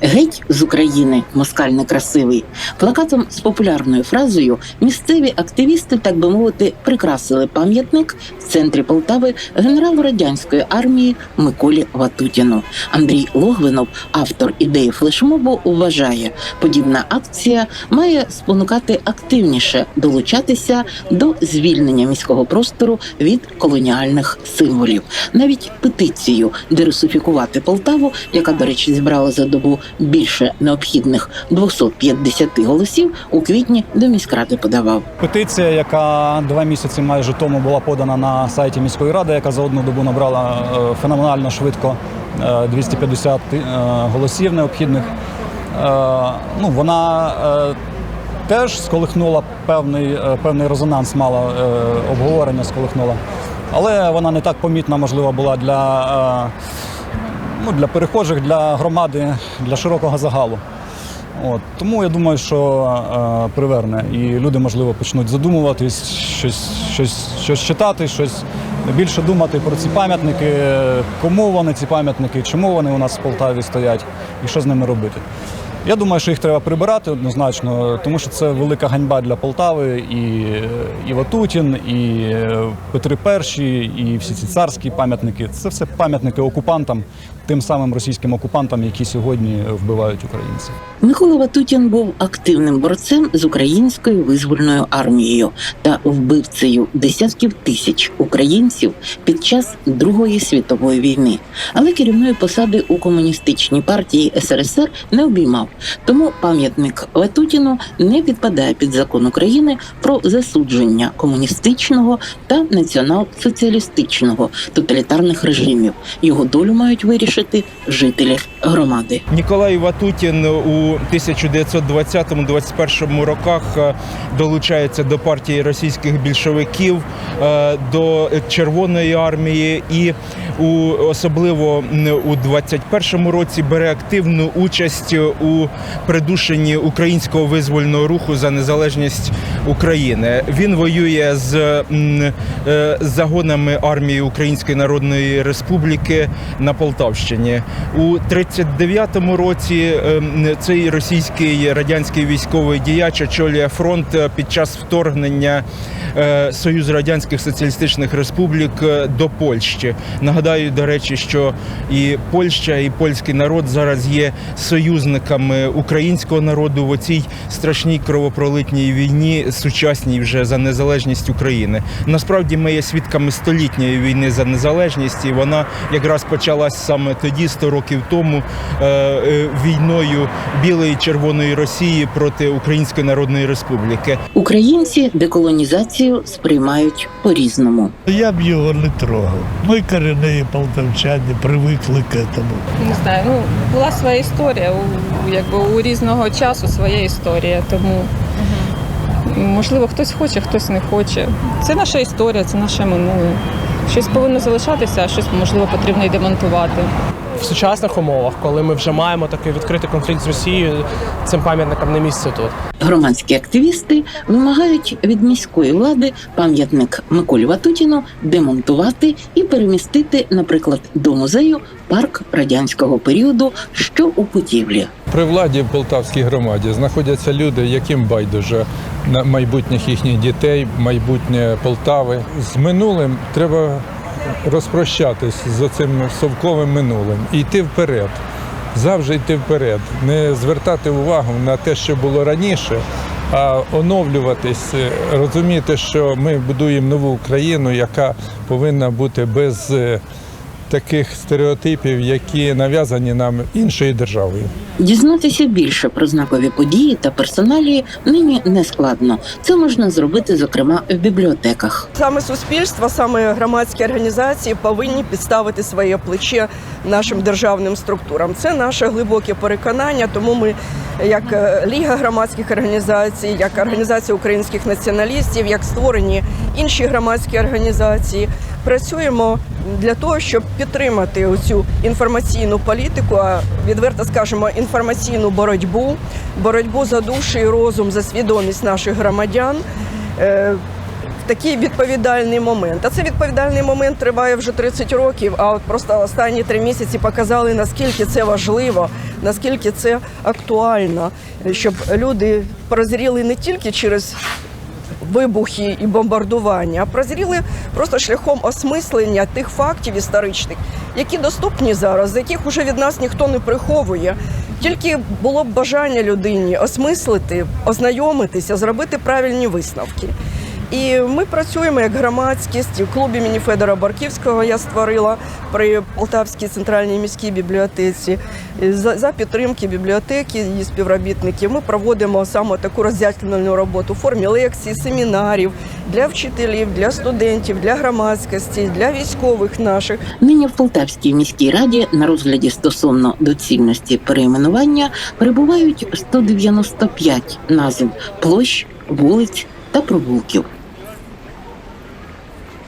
Геть з України, москаль некрасивий. Плакатом з популярною фразою місцеві активісти, так би мовити, прикрасили пам'ятник в центрі Полтави генералу радянської армії Миколі Ватутіну. Андрій Логвинов, автор ідеї флешмобу, вважає, подібна акція має спонукати активніше долучатися до звільнення міського простору від колоніальних символів. Навіть петицію дерусифікувати Полтаву, яка, до речі, зібрала за добу більше необхідних 250 голосів, у квітні до міськради подавав. Петиція, яка два місяці майже тому була подана на сайті міської ради, яка за одну добу набрала е, феноменально швидко е, 250 е, голосів необхідних. Е, Ну, вона е, теж сколихнула певний, е, певний резонанс, мала е, обговорення сколихнула. Але вона не так помітна, можливо, була для, е, ну, для перехожих, для громади, для широкого загалу. От, тому я думаю, що е, приверне. І люди, можливо, почнуть задумуватись, щось, щось, щось читати, щось більше думати про ці пам'ятники, кому вони ці пам'ятники, чому вони у нас в Полтаві стоять і що з ними робити. Я думаю, що їх треба прибирати однозначно, тому що це велика ганьба для Полтави і, і Ватутін, і е, Петри І, і всі ці царські пам'ятники. Це все пам'ятники окупантам, тим самим російським окупантам, які сьогодні вбивають українців. Микола Ватутін був активним борцем з українською визвольною армією та вбивцею десятків тисяч українців під час Другої світової війни. Але керівної посади у комуністичній партії СРСР не обіймав. Тому пам'ятник Ватутіну не підпадає під закон України про засудження комуністичного та націонал-соціалістичного тоталітарних режимів. Його долю мають вирішити жителі громади. Ніколай Ватутін у 1920-21 роках е, долучається до партії російських більшовиків, е, до Червоної армії і у особливо у 21 році бере активну участь у придушенні українського визвольного руху за незалежність України. Він воює з е, загонами армії Української Народної Республіки на Полтавщині. У 39-му році ем, цей російський радянський військовий діяч очолює фронт е, під час вторгнення е, Союзу Радянських Соціалістичних Республік е, до Польщі. Нагадаю, до речі, що і Польща, і польський народ зараз є союзниками українського народу в цій страшній кровопролитній війні, сучасній вже за незалежність України. Насправді ми є свідками столітньої війни за незалежність, і вона якраз почалась саме тоді, 100 років тому, е, е, війною білої і червоної Росії проти Української Народної Республіки. Українці деколонізацію сприймають по-різному. Я б його не трогав. Ми корінні полтавчани привикли к этому. Не знаю, ну була своя історія. У якби у різного часу своя історія. Тому можливо хтось хоче, хтось не хоче. Це наша історія, це наше минуле. Щось повинно залишатися, а щось можливо потрібно і демонтувати. в сучасних умовах, коли ми вже маємо такий відкритий конфлікт з Росією, цим пам'ятникам не місце тут. Громадські активісти вимагають від міської влади пам'ятник Миколі Ватутіну демонтувати і перемістити, наприклад, до музею парк радянського періоду, що у Путівлі. При владі в Полтавській громаді знаходяться люди, яким байдуже на майбутніх їхніх дітей, майбутнє Полтави. З минулим треба розпрощатись з цим совковим минулим і йти вперед. Завжди йти вперед, не звертати увагу на те, що було раніше, а оновлюватись, розуміти, що ми будуємо нову Україну, яка повинна бути без таких стереотипів, які нав'язані нам іншою державою. Дізнатися більше про знакові події та персоналії нині не складно. Це можна зробити, зокрема, в бібліотеках. Саме суспільство, саме громадські організації повинні підставити своє плече нашим державним структурам. Це наше глибоке переконання. Тому ми, як е, Ліга громадських організацій, як організація українських націоналістів, як створені інші громадські організації, працюємо для того, щоб підтримати цю інформаційну політику, а відверто скажемо, інформаційну боротьбу, боротьбу за душу і розум, за свідомість наших громадян. Е, такий відповідальний момент. А цей відповідальний момент триває вже 30 років. А от просто останні три місяці показали, наскільки це важливо, наскільки це актуально, щоб люди прозріли не тільки через вибухи і бомбардування, а прозріли просто шляхом осмислення тих фактів історичних, які доступні зараз, яких уже від нас ніхто не приховує. Тільки було б бажання людині осмислити, ознайомитися, зробити правильні висновки. І ми працюємо як громадськість в клубі імені Федора Барківського. Я створила при Полтавській центральній міській бібліотеці. За, за підтримки бібліотеки і співробітників ми проводимо саме таку роз'яснювальну роботу в формі лекцій, семінарів для вчителів, для студентів, для громадськості, для військових наших. Нині в Полтавській міській раді на розгляді стосовно доцільності перейменування перебувають 195 назв площ, вулиць та провулків.